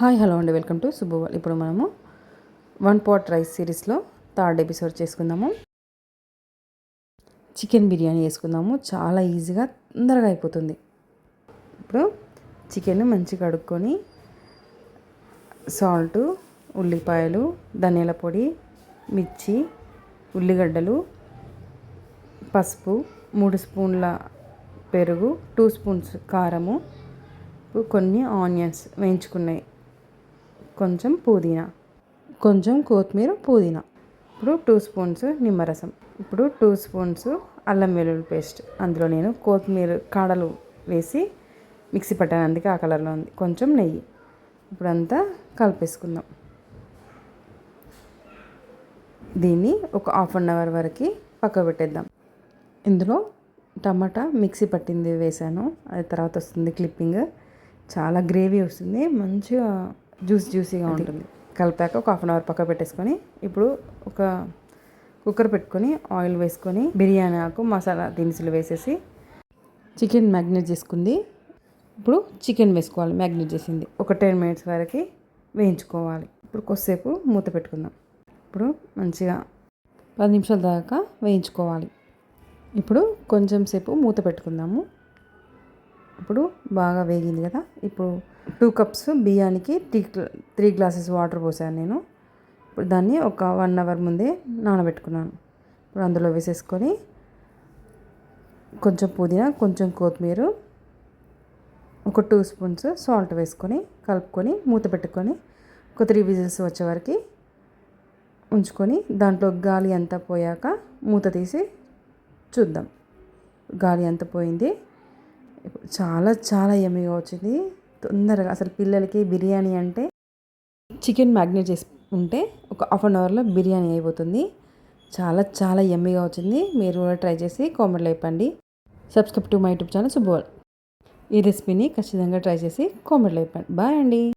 Hi hello అండి. Welcome to సుబ్బువాల్ ఇప్పుడు మనము వన్ పాట్ రైస్ సిరీస్లో థర్డ్ ఎపిసోడ్ చేసుకుందాము. చికెన్ బిర్యానీ వేసుకుందాము చాలా ఈజీగా తొందరగా అయిపోతుంది. ఇప్పుడు చికెన్ మంచిగా కడుక్కొని సాల్ట్ ఉల్లిపాయలు ధనియాల పొడి మిర్చి ఉల్లిగడ్డలు పసుపు మూడు స్పూన్ల పెరుగు టూ స్పూన్స్ కారము కొన్ని ఆనియన్స్ వేయించుకున్నాయి. కొంచెం పుదీనా. కొంచెం కొత్తిమీర పుదీనా. ఇప్పుడు టూ స్పూన్స్ నిమ్మరసం. ఇప్పుడు టూ స్పూన్స్ అల్లం వెల్లుల్లి పేస్ట్. అందులో నేను కొత్తిమీర కాడలు వేసి మిక్సీ పట్టాను. అందుకే ఆ కలర్లో ఉంది. కొంచెం నెయ్యి. ఇప్పుడంతా కలిపేసుకుందాం. దీన్ని ఒక హాఫ్ అన్ అవర్ వరకు పక్క పెట్టేద్దాం ఇందులో టమాటా మిక్సీ పట్టింది వేసాను అది తర్వాత వస్తుంది క్లిప్పింగ్ చాలా గ్రేవీ వస్తుంది. మంచిగా జ్యూస్ జ్యూసీగా ఉంటుంది. కలిపాక ఒక హాఫ్ అన్ అవర్ పక్క పెట్టేసుకొని ఇప్పుడు ఒక కుక్కర్ పెట్టుకొని ఆయిల్ వేసుకొని బిర్యానీ ఆకు మసాలా దినుసులు వేసేసి చికెన్ మ్యాగ్నేట్ చేసుకుంది. ఇప్పుడు చికెన్ వేసుకోవాలి మ్యాగ్నేట్ చేసింది. ఒక టెన్ మినిట్స్ వరకు వేయించుకోవాలి. ఇప్పుడు కొద్దిసేపు మూత పెట్టుకుందాం. ఇప్పుడు మంచిగా పది నిమిషాల దాకా వేయించుకోవాలి. ఇప్పుడు కొంచెం సేపు మూత పెట్టుకుందాము. ఇప్పుడు బాగా వేగింది కదా. ఇప్పుడు టూ కప్స్ బియ్యానికి త్రీ త్రీ గ్లాసెస్ వాటర్ పోసాను నేను. ఇప్పుడు దాన్ని ఒక వన్ అవర్ ముందే నానబెట్టుకున్నాను. ఇప్పుడు అందులో వేసేసుకొని కొంచెం పుదీనా కొంచెం కొత్తిమీర ఒక టూ స్పూన్స్ సాల్ట్ వేసుకొని కలుపుకొని మూత పెట్టుకొని ఒక త్రీ విజిల్స్ వచ్చే వరకు ఉంచుకొని దాంట్లో గాలి అంతా పోయాక మూత తీసి చూద్దాం. గాలి అంతా పోయింది? చాలా చాలా ఎమ్మిగా వచ్చింది. తొందరగా అసలు పిల్లలకి బిర్యానీ అంటే చికెన్ మ్యాగ్నేట్ చేసి ఉంటే ఒక హాఫ్ అన్ అవర్లో బిర్యానీ అయిపోతుంది. చాలా చాలా ఎమ్మిగా వచ్చింది. మీరు కూడా ట్రై చేసి కామెంట్లో అయిపోండి subscribe to my YouTube channel శుభవాల్ ఈ రెసిపీని ఖచ్చితంగా ట్రై చేసి కామెంట్లో అయిపోండి బాయ్ అండి.